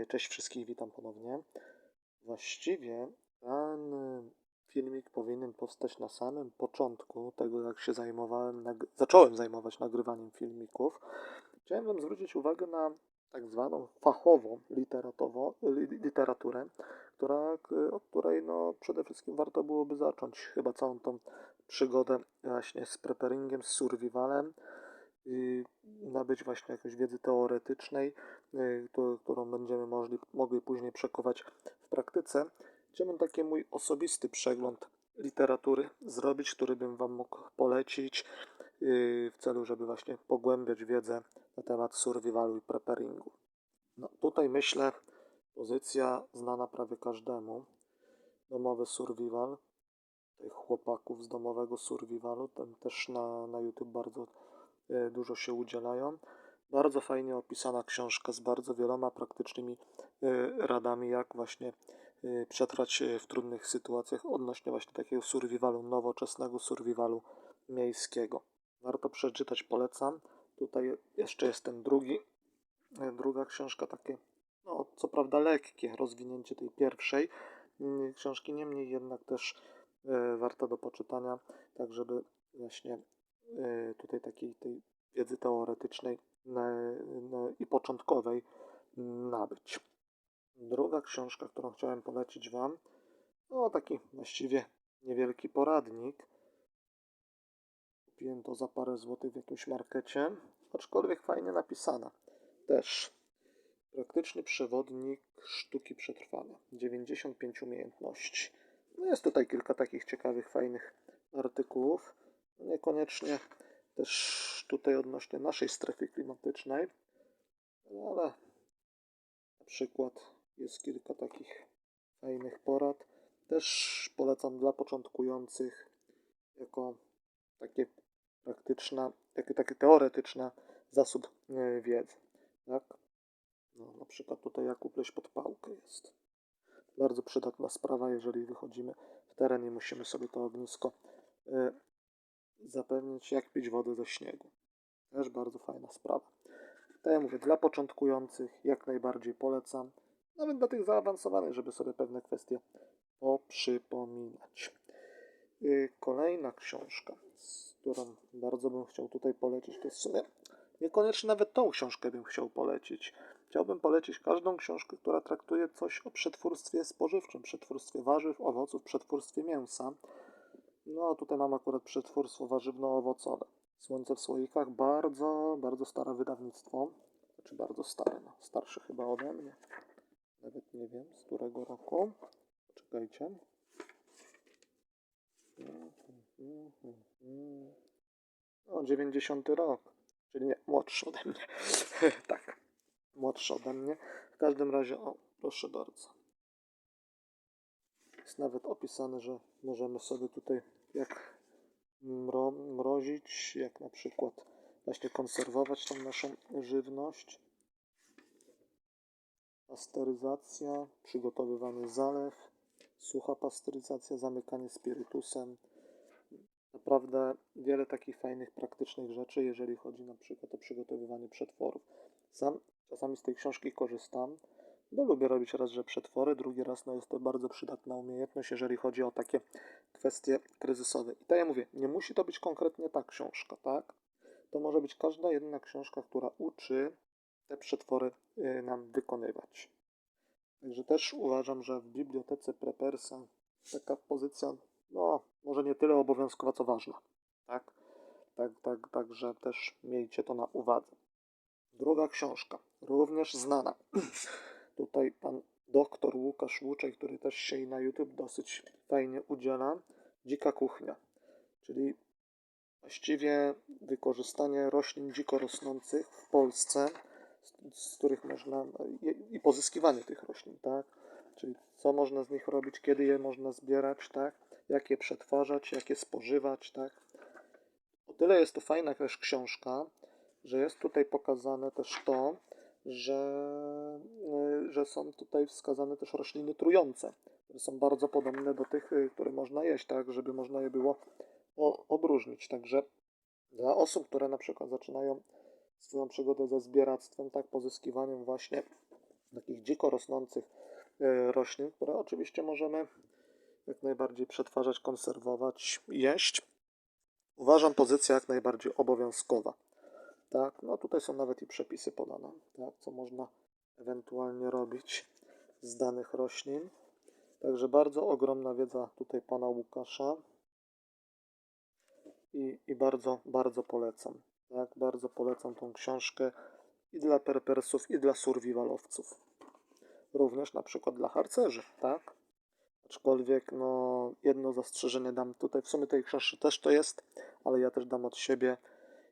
E, Cześć wszystkich, witam ponownie. Właściwie ten e, filmik powinien powstać na samym początku tego, jak się zajmowałem, zacząłem zajmować nagrywaniem filmików. Chciałem Wam zwrócić uwagę na tak zwaną fachową literatowo, li- literaturę, która, k- od której no, przede wszystkim warto byłoby zacząć chyba całą tą przygodę właśnie z preparingiem, z survivalem, nabyć właśnie jakiejś wiedzy teoretycznej, y, któ- którą będziemy mogli, mogli później przekować w praktyce. Chciałbym taki mój osobisty przegląd literatury zrobić, który bym Wam mógł polecić y, w celu, żeby właśnie pogłębiać wiedzę na temat survivalu i preparingu. No, tutaj myślę, pozycja znana prawie każdemu. Domowy survival, tych chłopaków z domowego survivalu, tam też na, na YouTube bardzo dużo się udzielają. Bardzo fajnie opisana książka z bardzo wieloma praktycznymi e, radami, jak właśnie e, przetrwać e, w trudnych sytuacjach odnośnie właśnie takiego survivalu, nowoczesnego survivalu miejskiego. Warto przeczytać, polecam. Tutaj jeszcze jest ten drugi, e, druga książka, takie, no co prawda lekkie rozwinięcie tej pierwszej mm, książki, niemniej jednak też e, warta do poczytania, tak żeby właśnie e, tutaj takiej tej wiedzy teoretycznej i początkowej nabyć. Druga książka, którą chciałem polecić Wam, no taki właściwie niewielki poradnik. Kupiłem to za parę złotych w jakimś markecie, aczkolwiek fajnie napisana. Też praktyczny przewodnik sztuki przetrwania. 95 umiejętności. No jest tutaj kilka takich ciekawych, fajnych artykułów. Niekoniecznie też tutaj odnośnie naszej strefy klimatycznej, ale na przykład jest kilka takich fajnych porad. Też polecam dla początkujących jako takie praktyczna, takie, takie teoretyczna zasób e, wiedzy. Tak? No, na przykład tutaj jak upleść pod pałkę jest. Bardzo przydatna sprawa, jeżeli wychodzimy w teren i musimy sobie to ognisko e, zapewnić, jak pić wodę ze śniegu. Też bardzo fajna sprawa. Tak jak mówię, dla początkujących jak najbardziej polecam. Nawet dla tych zaawansowanych, żeby sobie pewne kwestie poprzypominać. Y, Kolejna książka, z którą bardzo bym chciał tutaj polecić, to jest w sumie niekoniecznie nawet tą książkę bym chciał polecić. Chciałbym polecić każdą książkę, która traktuje coś o przetwórstwie spożywczym, przetwórstwie warzyw, owoców, przetwórstwie mięsa. No, tutaj mam akurat przetwórstwo warzywno-owocowe. Słońce w słoikach, bardzo, bardzo stare wydawnictwo. Znaczy bardzo stare, no, starsze chyba ode mnie. Nawet nie wiem, z którego roku. Poczekajcie. No, 90 rok. Czyli nie, młodszy ode mnie. tak, młodszy ode mnie. W każdym razie, o, proszę bardzo. Jest nawet opisane, że możemy sobie tutaj jak mro, mrozić, jak na przykład właśnie konserwować tą naszą żywność. Pasteryzacja, przygotowywanie zalew, sucha pasteryzacja, zamykanie spirytusem. Naprawdę wiele takich fajnych, praktycznych rzeczy, jeżeli chodzi na przykład o przygotowywanie przetworów. Sam czasami z tej książki korzystam, bo lubię robić raz, że przetwory, drugi raz no jest to bardzo przydatna umiejętność, jeżeli chodzi o takie kwestie kryzysowe. I tak jak mówię, nie musi to być konkretnie ta książka, tak? To może być każda jedna książka, która uczy te przetwory y, nam wykonywać. Także też uważam, że w bibliotece Prepersa taka pozycja, no, może nie tyle obowiązkowa, co ważna. Tak? Tak, tak, także też miejcie to na uwadze. Druga książka, również znana. Tutaj pan doktor Łukasz Łuczej, który też się na YouTube dosyć fajnie udziela. Dzika kuchnia, czyli właściwie wykorzystanie roślin dziko rosnących w Polsce, z, z których można i, i pozyskiwanie tych roślin, tak? Czyli co można z nich robić, kiedy je można zbierać, tak? Jak je przetwarzać, jak je spożywać, tak? O tyle jest to fajna też książka, że jest tutaj pokazane też to, że, że są tutaj wskazane też rośliny trujące, które są bardzo podobne do tych, y, które można jeść, tak, żeby można je było odróżnić. Także dla osób, które na przykład zaczynają swoją przygodę ze zbieractwem, tak, pozyskiwaniem właśnie takich dziko rosnących e, roślin, które oczywiście możemy jak najbardziej przetwarzać, konserwować, jeść. Uważam pozycję jak najbardziej obowiązkowa. Tak, no tutaj są nawet i przepisy podane, tak, co można ewentualnie robić z danych roślin. Także bardzo ogromna wiedza tutaj pana Łukasza. I, i bardzo, bardzo polecam. Tak, bardzo polecam tą książkę i dla perpersów, i dla survivalowców. Również na przykład dla harcerzy, tak? Aczkolwiek, no, jedno zastrzeżenie dam tutaj, w sumie tej książce też to jest, ale ja też dam od siebie,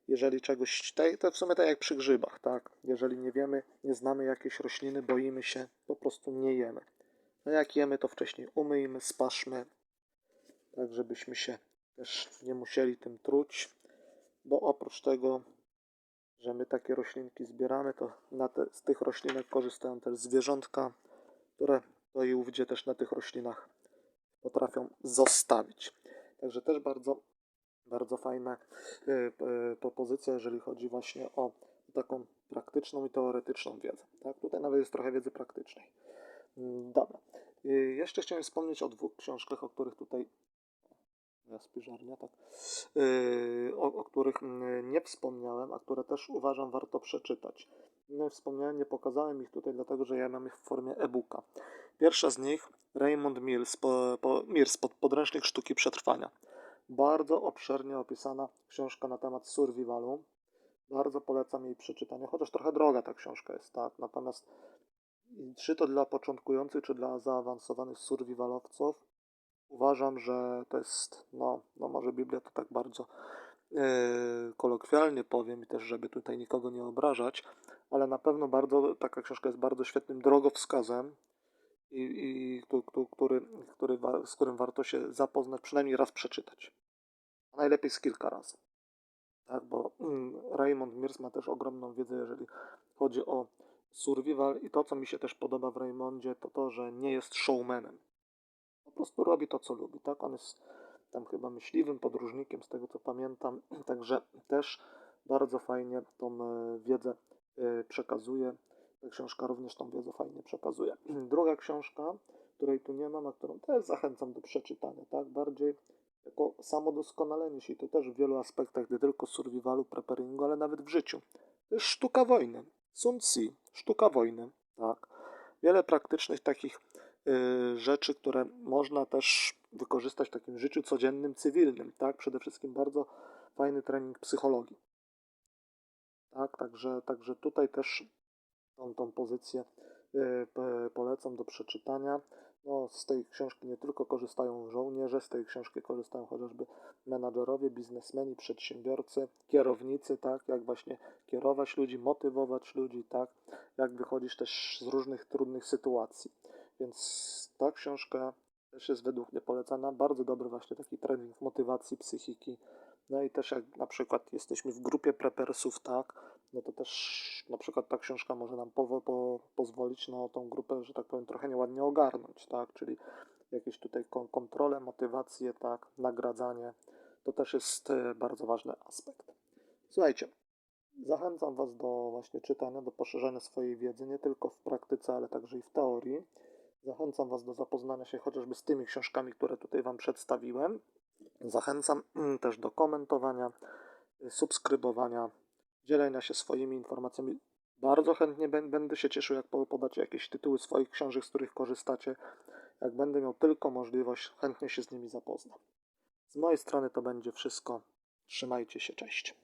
jeżeli czegoś, tej, to w sumie tak jak przy grzybach, tak? Jeżeli nie wiemy, nie znamy jakiejś rośliny, boimy się, po prostu nie jemy. A jak jemy, to wcześniej umyjmy, spaszmy, tak żebyśmy się też nie musieli tym truć, bo oprócz tego, że my takie roślinki zbieramy, to te, z tych roślinek korzystają też zwierzątka, które to i ówdzie też na tych roślinach potrafią zostawić. Także też bardzo, bardzo fajna y, y, propozycja, jeżeli chodzi właśnie o taką praktyczną i teoretyczną wiedzę. Tak? Tutaj nawet jest trochę wiedzy praktycznej. Mm, Dobra. Y, Jeszcze chciałem wspomnieć o dwóch książkach, o których tutaj ja spiżarnia, tak, o, o których mm, nie wspomniałem, a które też uważam warto przeczytać. Nie wspomniałem, nie pokazałem ich tutaj, dlatego że ja mam ich w formie e-booka. Pierwsza z nich, Raymond Mills, po, po, Mears, pod, Podręcznik Sztuki Przetrwania. Bardzo obszernie opisana książka na temat survivalu. Bardzo polecam jej przeczytanie, chociaż trochę droga ta książka jest, tak. Natomiast czy to dla początkujących, czy dla zaawansowanych survivalowców, uważam, że to jest, no, no może Biblia to tak bardzo yy, kolokwialnie powiem i też, żeby tutaj nikogo nie obrażać, ale na pewno bardzo, taka książka jest bardzo świetnym drogowskazem i, i który, który, z którym warto się zapoznać, przynajmniej raz przeczytać. A najlepiej z kilka razy. Tak, bo mm, Raymond Mears ma też ogromną wiedzę, jeżeli chodzi o survival i to, co mi się też podoba w Raymondzie, to to, że nie jest showmanem po prostu robi to, co lubi, tak? On jest tam chyba myśliwym, podróżnikiem, z tego co pamiętam, także też bardzo fajnie tą e, wiedzę e, przekazuje. Książka również tą wiedzę fajnie przekazuje. Druga książka, której tu nie mam, a którą też zachęcam do przeczytania, tak? Bardziej jako samodoskonalenie się i to też w wielu aspektach, nie tylko survivalu, preparingu, ale nawet w życiu. To jest sztuka wojny. Sun Tzu, sztuka wojny, tak? Wiele praktycznych takich y, rzeczy, które można też wykorzystać w takim życiu codziennym, cywilnym, tak? Przede wszystkim bardzo fajny trening psychologii. Tak, także, także tutaj też tą, tą pozycję y, polecam do przeczytania. No, z tej książki nie tylko korzystają żołnierze, z tej książki korzystają chociażby menadżerowie, biznesmeni, przedsiębiorcy, kierownicy, tak, jak właśnie kierować ludzi, motywować ludzi, tak, jak wychodzić też z różnych trudnych sytuacji. Więc ta książka też jest według mnie polecana. Bardzo dobry właśnie taki trening motywacji, psychiki. No i też jak na przykład jesteśmy w grupie prepersów, tak, no to też na przykład ta książka może nam po, po, pozwolić na tą grupę, że tak powiem, trochę nieładnie ogarnąć, tak, czyli jakieś tutaj kon- kontrolę, motywację, tak, nagradzanie. To też jest e, bardzo ważny aspekt. Słuchajcie, zachęcam Was do właśnie czytania, do poszerzania swojej wiedzy, nie tylko w praktyce, ale także i w teorii. Zachęcam Was do zapoznania się chociażby z tymi książkami, które tutaj Wam przedstawiłem. Zachęcam mm, też do komentowania, y, subskrybowania, dzielenia się swoimi informacjami. Bardzo chętnie bę- będę się cieszył, jak po- podacie jakieś tytuły swoich książek, z których korzystacie. Jak będę miał tylko możliwość, chętnie się z nimi zapoznam. Z mojej strony to będzie wszystko. Trzymajcie się, cześć.